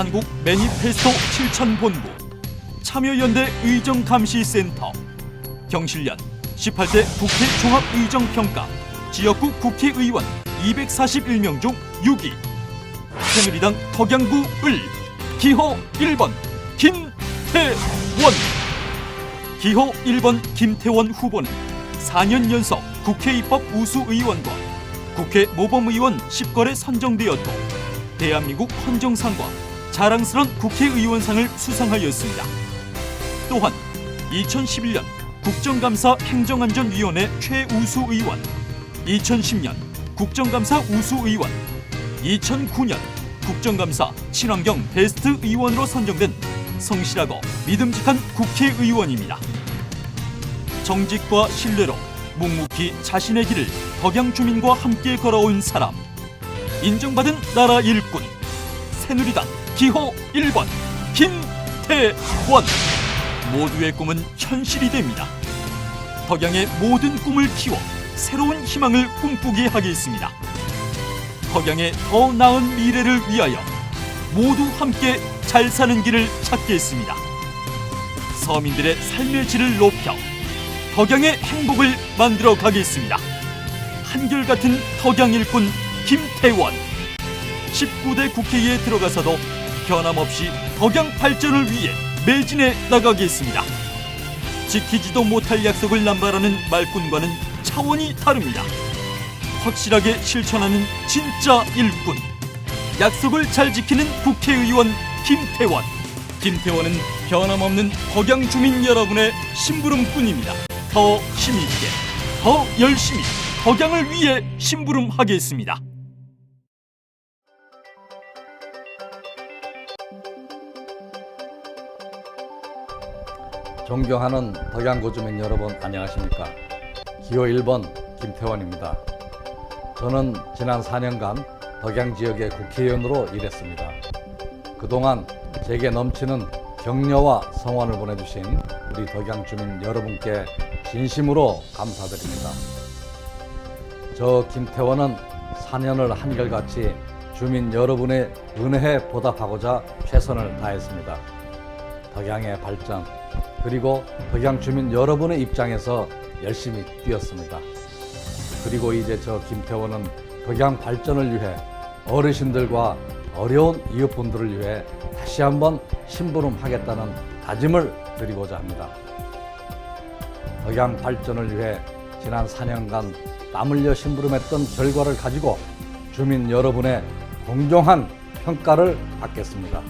한국 매니페스토 실천본부. 참여연대 의정감시센터. 경실련 18대 국회 종합의정평가. 지역구 국회의원 241명 중 6위. 새누리당 덕양구 을. 기호 1번 김태원. 기호 1번 김태원 후보는 4년 연속 국회 입법 우수 의원과 국회 모범 의원 10거래 선정되었고 대한민국 헌정상과 자랑스런 국회의원상을 수상하였습니다. 또한 2011년 국정감사 행정안전위원회 최우수 의원, 2010년 국정감사 우수 의원, 2009년 국정감사 친환경 베스트 의원으로 선정된 성실하고 믿음직한 국회의원입니다. 정직과 신뢰로 묵묵히 자신의 길을 덕양 주민과 함께 걸어온 사람 인정받은 나라 일꾼 새누리당 기호 1번 김태원 모두의 꿈은 현실이 됩니다. 덕양의 모든 꿈을 키워 새로운 희망을 꿈꾸게 하겠습니다. 덕양의 더 나은 미래를 위하여 모두 함께 잘 사는 길을 찾겠습니다. 서민들의 삶의 질을 높여 덕양의 행복을 만들어 가겠습니다. 한결같은 덕양 일꾼 김태원 19대 국회에 들어가서도 변함없이 덕양 발전을 위해 매진해 나가겠습니다. 지키지도 못할 약속을 남발하는 말꾼과는 차원이 다릅니다. 확실하게 실천하는 진짜 일꾼. 약속을 잘 지키는 국회의원 김태원. 김태원은 변함없는 덕양 주민 여러분의 심부름꾼입니다. 더 힘있게, 더 열심히 덕양을 위해 심부름하겠습니다. 존경하는 덕양구 주민 여러분 안녕하십니까? 기호 1번 김태원입니다. 저는 지난 4년간 덕양 지역의 국회의원으로 일했습니다. 그동안 제게 넘치는 격려와 성원을 보내주신 우리 덕양 주민 여러분께 진심으로 감사드립니다. 저 김태원은 4년을 한결같이 주민 여러분의 은혜에 보답하고자 최선을 다했습니다. 덕양의 발전 그리고 덕양 주민 여러분의 입장에서 열심히 뛰었습니다. 그리고 이제 저 김태원은 덕양 발전을 위해 어르신들과 어려운 이웃분들을 위해 다시 한번 심부름하겠다는 다짐을 드리고자 합니다. 덕양 발전을 위해 지난 4년간 땀 흘려 심부름했던 결과를 가지고 주민 여러분의 공정한 평가를 받겠습니다.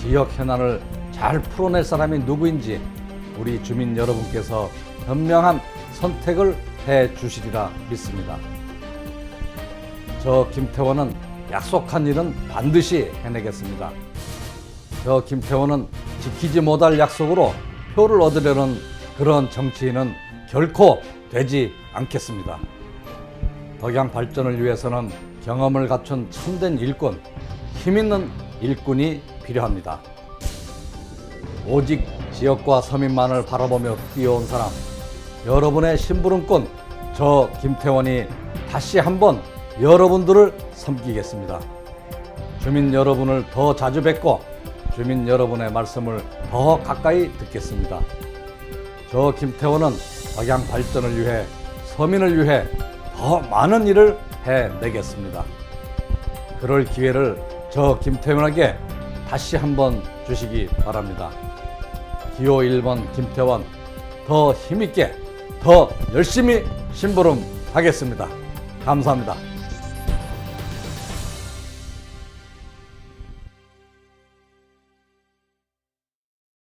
지역 현안을 잘 풀어낼 사람이 누구인지 우리 주민 여러분께서 현명한 선택을 해 주시리라 믿습니다. 저 김태원은 약속한 일은 반드시 해내겠습니다. 저 김태원은 지키지 못할 약속으로 표를 얻으려는 그런 정치인은 결코 되지 않겠습니다. 덕양 발전을 위해서는 경험을 갖춘 참된 일꾼, 힘 있는 일꾼이 필요합니다. 오직 지역과 서민만을 바라보며 뛰어온 사람, 여러분의 심부름꾼, 저 김태원이 다시 한번 여러분들을 섬기겠습니다. 주민 여러분을 더 자주 뵙고 주민 여러분의 말씀을 더 가까이 듣겠습니다. 저 김태원은 덕양 발전을 위해 서민을 위해 더 많은 일을 해내겠습니다. 그럴 기회를 저 김태원에게 다시 한번 주시기 바랍니다. 기호 1번 김태원 더 힘있게 더 열심히 심부름 하겠습니다. 감사합니다.